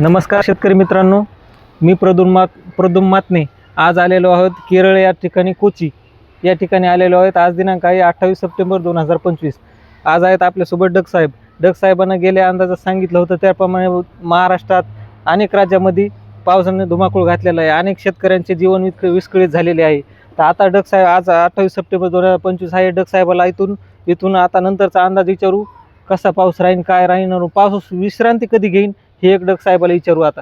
नमस्कार शेतकरी मित्रांनो मी प्रदुम्मा प्रदुम्मातने प्रदुम मातने. आज आलेलो आहोत केरळ या ठिकाणी कोची या ठिकाणी आलेलो आहोत. आज दिनांक आहे अठ्ठावीस सप्टेंबर दोन हजार पंचवीस. आज आहेत आपल्यासोबत डग साहेब. डग साहेबांना गेल्या अंदाजात सांगितलं होतं त्याप्रमाणे महाराष्ट्रात अनेक राज्यामध्ये पावसाने धुमाकूळ घातलेला आहे. अनेक शेतकऱ्यांचे जीवन विस्क विस्कळीत झालेले आहे. तर आता डग साहेब आज अठ्ठावीस सप्टेंबर दोन हजार पंचवीस आहे. डग साहेबाला इथून इथून आता नंतरचा अंदाज विचारू कसा पाऊस राहीन काय राहीन पाऊस विश्रांती कधी घेईन हे एक डग साहेबाला विचारू आता.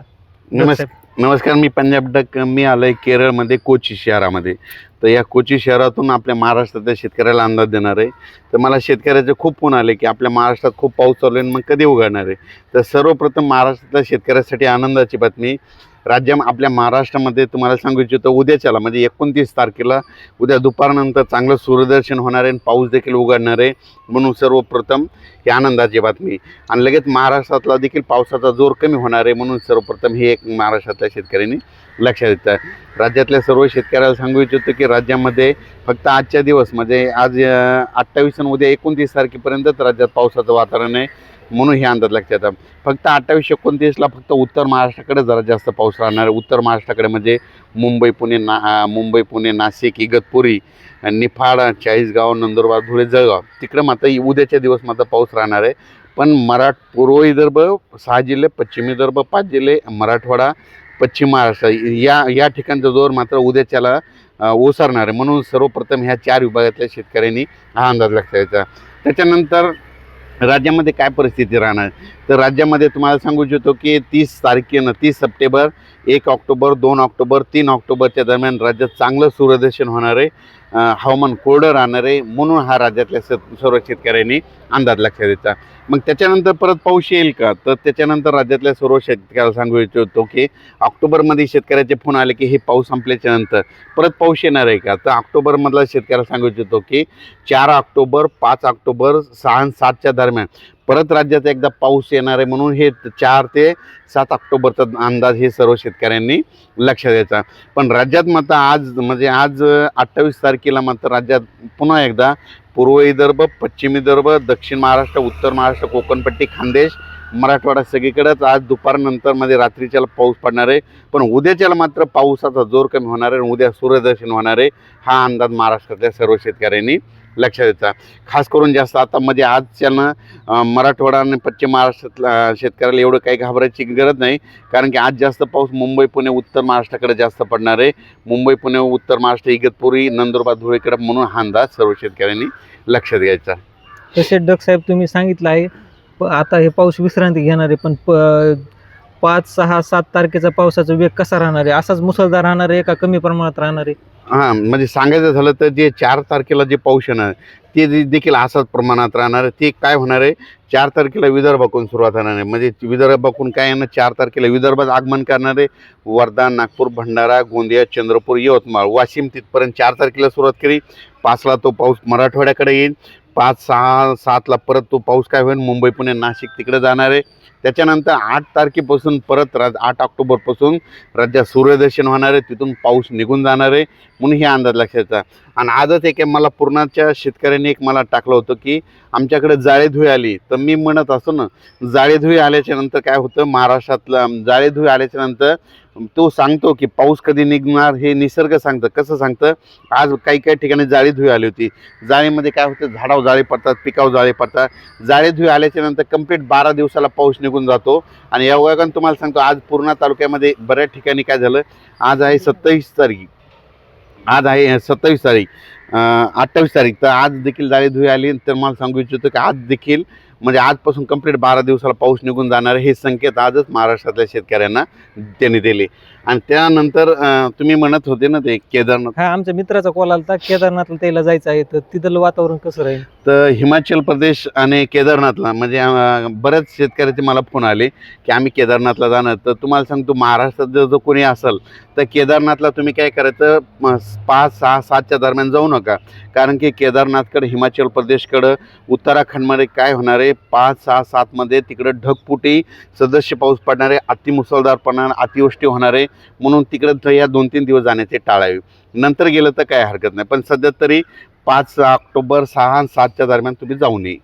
डग नमस् साहेब. नमस्कार मी पंजाब डक मी आलोय केरळमध्ये कोची शहरामध्ये. तर या कोची शहरातून आपल्या महाराष्ट्रातल्या शेतकऱ्याला अंदाज देणार आहे. तर मला शेतकऱ्याचे खूप फोन आले की आपल्या महाराष्ट्रात खूप पाऊस चालू आहे मग कधी उघडणार आहे. तर सर्वप्रथम महाराष्ट्रातल्या शेतकऱ्यासाठी आनंदाची बातमी राज्या आपल्या महाराष्ट्रामध्ये तुम्हाला सांगू इच्छितो उद्याच्याला म्हणजे एकोणतीस तारखेला उद्या दुपारनंतर चांगलं सूर्यदर्शन होणार आहे आणि पाऊस देखील उघडणार आहे. म्हणून सर्वप्रथम ही आनंदाची बातमी आणि लगेच महाराष्ट्रातला देखील पावसाचा जोर कमी होणार आहे म्हणून सर्वप्रथम हे एक महाराष्ट्रातल्या शेतकऱ्यांनी लक्षात येतं. राज्यातल्या सर्व शेतकऱ्याला सांगू इच्छितो की राज्यामध्ये फक्त आजच्या दिवस म्हणजे आज अठ्ठावीस आणि उद्या एकोणतीस तारखेपर्यंतच राज्यात पावसाचं वातावरण आहे. म्हणून हे अंदाज लागते येतात फक्त अठ्ठावीस एकोणतीसला फक्त उत्तर महाराष्ट्राकडे जरा जास्त पाऊस राहणार आहे. उत्तर महाराष्ट्राकडे म्हणजे मुंबई पुणे ना मुंबई पुणे नाशिक इगतपुरी निफाड चाळीसगाव नंदुरबार धुळे जळगाव. तिकडं मात्र उद्याच्या दिवस मात्र पाऊस राहणार आहे. पण मराठ पूर्व विदर्भ सहा जिल्हे पश्चिम विदर्भ पाच जिल्हे मराठवाडा पश्चिम महाराष्ट्र या या ठिकाणचा जोर मात्र उद्याच्याला ओसरणार आहे. म्हणून सर्वप्रथम ह्या चार विभागातल्या शेतकऱ्यांनी हा अंदाज लक्षात यायचा त्याच्यानंतर राज्यामध्ये काय परिस्थिती राहणार? तर राज्यामध्ये तुम्हाला सांगू इच्छितो की तीस तारखेनं तीस सप्टेंबर एक ऑक्टोबर दोन ऑक्टोबर तीन ऑक्टोबरच्या दरम्यान राज्यात चांगलं सूर्यदर्शन होणार आहे. हवामान कोरडं राहणार आहे म्हणून हा राज्यातल्या स सर्व शेतकऱ्यांनी अंदाज लक्षात द्यायचा मग त्याच्यानंतर परत पाऊस येईल का? तर त्याच्यानंतर राज्यातल्या सर्व शेतकऱ्याला सांगू इच्छितो की ऑक्टोबरमध्ये शेतकऱ्याचे फोन आले की हे पाऊस संपल्याच्या नंतर परत पाऊस येणार आहे का? तर ऑक्टोबरमधला शेतकऱ्याला सांगू इच्छितो की चार ऑक्टोबर पाच ऑक्टोबर सहा सातच्या दरम्यान परत राज्यात एकदा पाऊस येणार आहे म्हणून हे चार ते सात ऑक्टोबरचा अंदाज हे सर्व शेतकऱ्यांनी लक्ष द्यायचा पण राज्यात मात्र आज म्हणजे आज अठ्ठावीस तारखेला मात्र राज्यात पुन्हा एकदा पूर्व विदर्भ पश्चिम विदर्भ दक्षिण महाराष्ट्र उत्तर महाराष्ट्र कोकणपट्टी खानदेश मराठवाडा सगळीकडेच आज दुपारनंतरमध्ये रात्रीच्याला पाऊस पडणार आहे. पण उद्याच्याला मात्र पावसाचा जोर कमी होणार आहे आणि उद्या सूर्यदर्शन होणार आहे हा अंदाज महाराष्ट्रातल्या सर्व शेतकऱ्यांनी लक्षात द्यायचा खास करून जास्त आता मध्ये आजच्यानं मराठवाडा आणि पश्चिम महाराष्ट्रातला शेतकऱ्याला एवढं काही घाबरायची गरज नाही. कारण की आज जास्त पाऊस मुंबई पुणे उत्तर महाराष्ट्राकडे जास्त पडणार आहे. मुंबई पुणे उत्तर महाराष्ट्र इगतपुरी नंदुरबार धुळेकडे म्हणून हा अंदाज सर्व शेतकऱ्यांनी लक्षात घ्यायचा. तसे डग साहेब तुम्ही सांगितलं आहे. प आता हे पाऊस विश्रांती घेणार आहे पण प पाच सहा सात तारखेचा पावसाचा वेग कसा राहणार आहे? असाच मुसळधार राहणार आहे का कमी प्रमाणात राहणार आहे? हां म्हणजे सांगायचं झालं तर जे चार तारखेला जे पाऊस येणार ते दे- देखील असाच प्रमाणात राहणार. आहे. ते काय होणार आहे? चार तारखेला विदर्भाकडून सुरुवात होणार आहे. म्हणजे विदर्भाकडून काय येणार? चार तारखेला विदर्भात आगमन करणार आहे. वर्धा नागपूर भंडारा गोंदिया चंद्रपूर यवतमाळ वाशिम तिथपर्यंत चार तारखेला सुरुवात केली. पाचला तो पाऊस मराठवाड्याकडे येईल. पाच सहा सातला परत तो पाऊस काय होईल? मुंबई पुणे नाशिक तिकडे जाणार आहे. त्याच्यानंतर आठ तारखेपासून परत राज आठ ऑक्टोबरपासून राज्यात सूर्यदर्शन होणार आहे तिथून पाऊस निघून जाणार आहे म्हणून हे अंदाज लक्षात आणि आजच एक मला पूर्णाच्या शेतकऱ्यांनी एक मला टाकलं होतं की आमच्याकडे जाळेधुई आली. तर मी म्हणत असतो ना जाळेधुई आल्याच्यानंतर काय होतं महाराष्ट्रातलं जाळेधुई आल्याच्यानंतर तो सांगतो की पाऊस कधी निघणार हे निसर्ग सांगतं. कसं सांगतं? आज काही काही ठिकाणी जाळीधुई आली होती. जाळीमध्ये काय होतं झाडावर जाळे पडतात पिकावर जाळे पडतात. जाळेधुई आल्याच्यानंतर कंप्लीट बारा दिवसाला पाऊस निघून निघून जातो. आणि या वयानं तुम्हाला सांगतो आज पूर्णा तालुक्यामध्ये बऱ्याच ठिकाणी काय झालं आज आहे सत्तावीस तारीख. आज आहे सत्तावीस तारीख अठ्ठावीस तारीख. तर आज देखील जाळीधुई आली तर मला सांगू इच्छितो की आज देखील म्हणजे आजपासून कंप्लीट बारा दिवसाला पाऊस निघून जाणार हे संकेत आजच महाराष्ट्रातल्या शेतकऱ्यांना त्यांनी दिले. आणि त्यानंतर तुम्ही म्हणत होते ना ते केदारनाथ. हा आमच्या मित्राचा कॉल आला केदारनाथला त्याला जायचं आहे तर तिथलं वातावरण कसं राहील? तर हिमाचल प्रदेश आणि केदारनाथला म्हणजे बऱ्याच शेतकऱ्याचे मला फोन आले की आम्ही केदारनाथला जाणार. तर तुम्हाला सांगतो महाराष्ट्रात जर जो कोणी असेल तर केदारनाथला तुम्ही काय करायचं पाच सहा सातच्या दरम्यान जाऊ नका. कारण की केदारनाथकडे हिमाचल प्रदेशकडं उत्तराखंडमध्ये काय होणार आहे पाच सहा सातमध्ये तिकडं ढगफुटी सदस्य पाऊस पडणारे अति अतिमुसळधार पडणार अतिवृष्टी होणार आहे म्हणून तिकडं तर दोन तीन दिवस जाण्याचे टाळावे. नंतर गेलं तर काय हरकत नाही. पण सध्या तरी पाच ऑक्टोबर सहा आणि सातच्या दरम्यान तुम्ही जाऊ नये.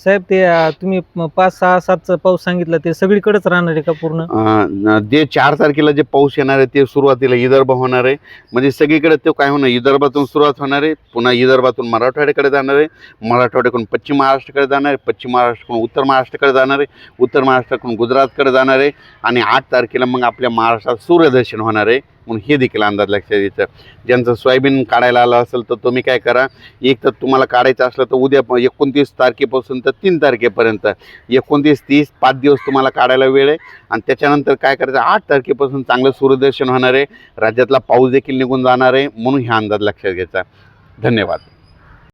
साहेब ते अं, तुम्ही म- पाच सहा सातचा पाऊस सांगितला ते सगळीकडेच राहणार आहे का पूर्ण? अं, जे चार तारखेला जे पाऊस येणार आहे ते सुरुवातीला विदर्भ होणार आहे. म्हणजे सगळीकडे तो काय होणार विदर्भातून सुरुवात होणार आहे पुन्हा विदर्भातून मराठवाड्याकडे जाणार आहे मराठवाड्याकडून पश्चिम महाराष्ट्राकडे जाणार आहे पश्चिम महाराष्ट्राकडून उत्तर महाराष्ट्राकडे जाणार आहे उत्तर महाराष्ट्राकडून गुजरातकडे जाणार आहे आणि आठ तारखेला मग आपल्या महाराष्ट्रात सूर्यदर्शन होणार आहे. म्हणून हे देखील अंदाज लक्षात येतं ज्यांचं सोयाबीन काढायला आलं असेल तर तुम्ही काय करा एक तर तुम्हाला काढायचं असलं तर उद्या एकोणतीस तारखेपासून तर तीन तारखेपर्यंत. एकोणतीस तीस पाच दिवस तुम्हाला काढायला वेळ आहे आणि त्याच्यानंतर काय करायचं आठ तारखेपासून चांगलं सूर्यदर्शन होणार आहे. राज्यातला पाऊस देखील निघून जाणार आहे म्हणून हा अंदाज लक्षात घ्यायचा. धन्यवाद.